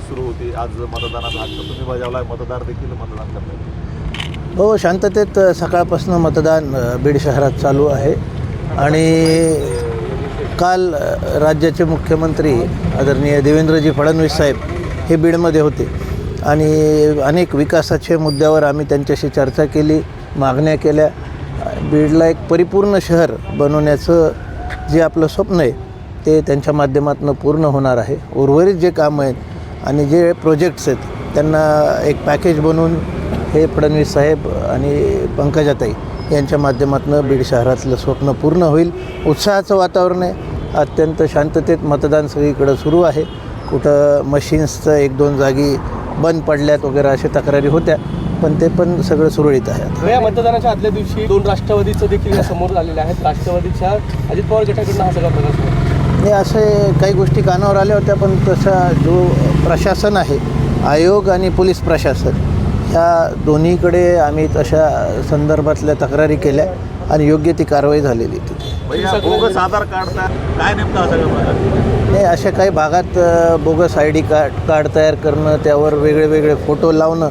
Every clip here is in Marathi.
लढाई सुरू होती. आज मतदानाचा हक्क तुम्ही बजावलाय. मतदार देखील मतदान करतात. हो शांततेत सकाळपासून मतदान बीड शहरात चालू आहे. आणि काल राज्याचे मुख्यमंत्री आदरणीय देवेंद्रजी फडणवीस साहेब हे बीडमध्ये होते. आणि अनेक विकासाच्या मुद्द्यावर आम्ही त्यांच्याशी चर्चा केली मागण्या केल्या. बीडला एक परिपूर्ण शहर बनवण्याचं जे आपलं स्वप्न आहे ते त्यांच्या माध्यमातून पूर्ण होणार आहे. उर्वरित जे कामं आहेत आणि जे प्रोजेक्ट्स आहेत त्यांना एक पॅकेज बनवून हे फडणवीस साहेब आणि पंकजाताई यांच्या माध्यमातून बीड शहरातलं स्वप्न पूर्ण होईल. उत्साहाचं वातावरण आहे. अत्यंत शांततेत मतदान सगळीकडं सुरू आहे. कुठं मशीन्सचं एक दोन जागी बंद पडल्यात वगैरे अशा तक्रारी होत्या पण ते पण सगळं सुरळीत आहे या मतदानाच्या आदल्या दिवशी दोन राष्ट्रवादीचं देखील या समोर आलेलं आहेत राष्ट्रवादीच्या अजित पवार गटाकडून हा सगळा प्रकार हे असे काही गोष्टी कानावर आल्या होत्या पण तसा जो प्रशासन आहे आयोग आणि पोलीस प्रशासन ह्या दोन्हीकडे आम्ही तशा संदर्भातल्या तक्रारी केल्या आणि योग्य ती कारवाई झालेली तिथे. भैया बोगस आधार काढतात काय नेमकं नाही अशा काही भागात bogus I D card card तयार करणं त्यावर वेगळे वेगळे फोटो लावणं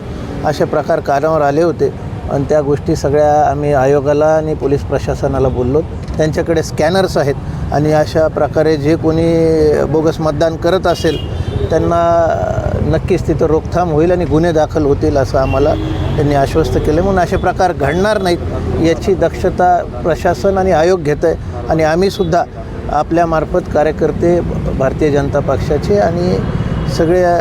असे प्रकार कानावर आले होते. आणि त्या गोष्टी सगळ्या आम्ही आयोगाला आणि पोलीस प्रशासनाला बोललो. त्यांच्याकडे स्कॅनर्स आहेत आणि अशा प्रकारे जे कोणी बोगस मतदान करत असेल त्यांना नक्कीच तिथं रोकथाम होईल आणि गुन्हे दाखल होतील असं आम्हाला त्यांनी आश्वस्त केलं. म्हणून असे प्रकार घडणार नाहीत याची दक्षता प्रशासन आणि आयोग घेत आहे आणि आम्हीसुद्धा आपल्यामार्फत कार्यकर्ते भारतीय जनता पक्षाचे आणि सगळ्या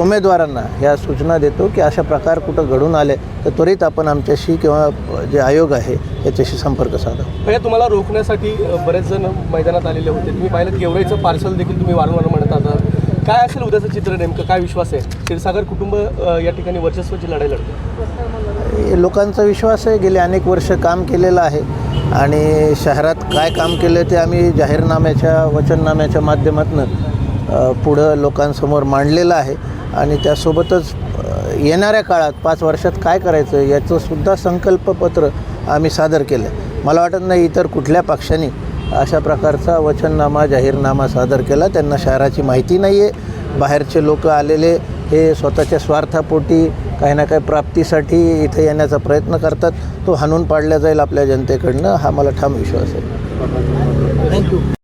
उमेदवारांना ह्या सूचना देतो की अशा प्रकार कुठं घडून आले तर त्वरित आपण आमच्याशी किंवा जे आयोग आहे याच्याशी संपर्क साधा. भैया तुम्हाला रोखण्यासाठी बरेच जण मैदानात आलेले होते. तुम्ही पाहिलं गेवराईचं पार्सल देखील तुम्ही वारंवार म्हणत आहात काय असेल उद्याचं चित्र नेमकं? काय विश्वास आहे? क्षीरसागर कुटुंब या ठिकाणी वर्चस्वाची लढाई लढतं. हे लोकांचा विश्वास आहे. गेले अनेक वर्ष काम केलेलं आहे. आणि शहरात काय काम केलं ते आम्ही जाहीरनाम्याच्या वचननाम्याच्या माध्यमातून पुढं लोकांसमोर मांडलेलं आहे. आणि त्यासोबतच येणाऱ्या काळात पाच वर्षात काय करायचं याचं सुद्धा संकल्पपत्र आम्ही सादर केलं. आहे मला वाटत नाही इतर कुठल्या पक्षाने अशा प्रकारचा वचननामा जाहीरनामा सादर केला. त्यांना शहराची माहिती नाही आहे बाहेरचे लोक आलेले हे स्वतःच्या स्वार्थापोटी काही ना काही प्राप्तीसाठी इथे येण्याचा प्रयत्न करतात. तो हाणून पाडला जाईल आपल्या जनतेकडनं हा मला ठाम विश्वास आहे. थँक्यू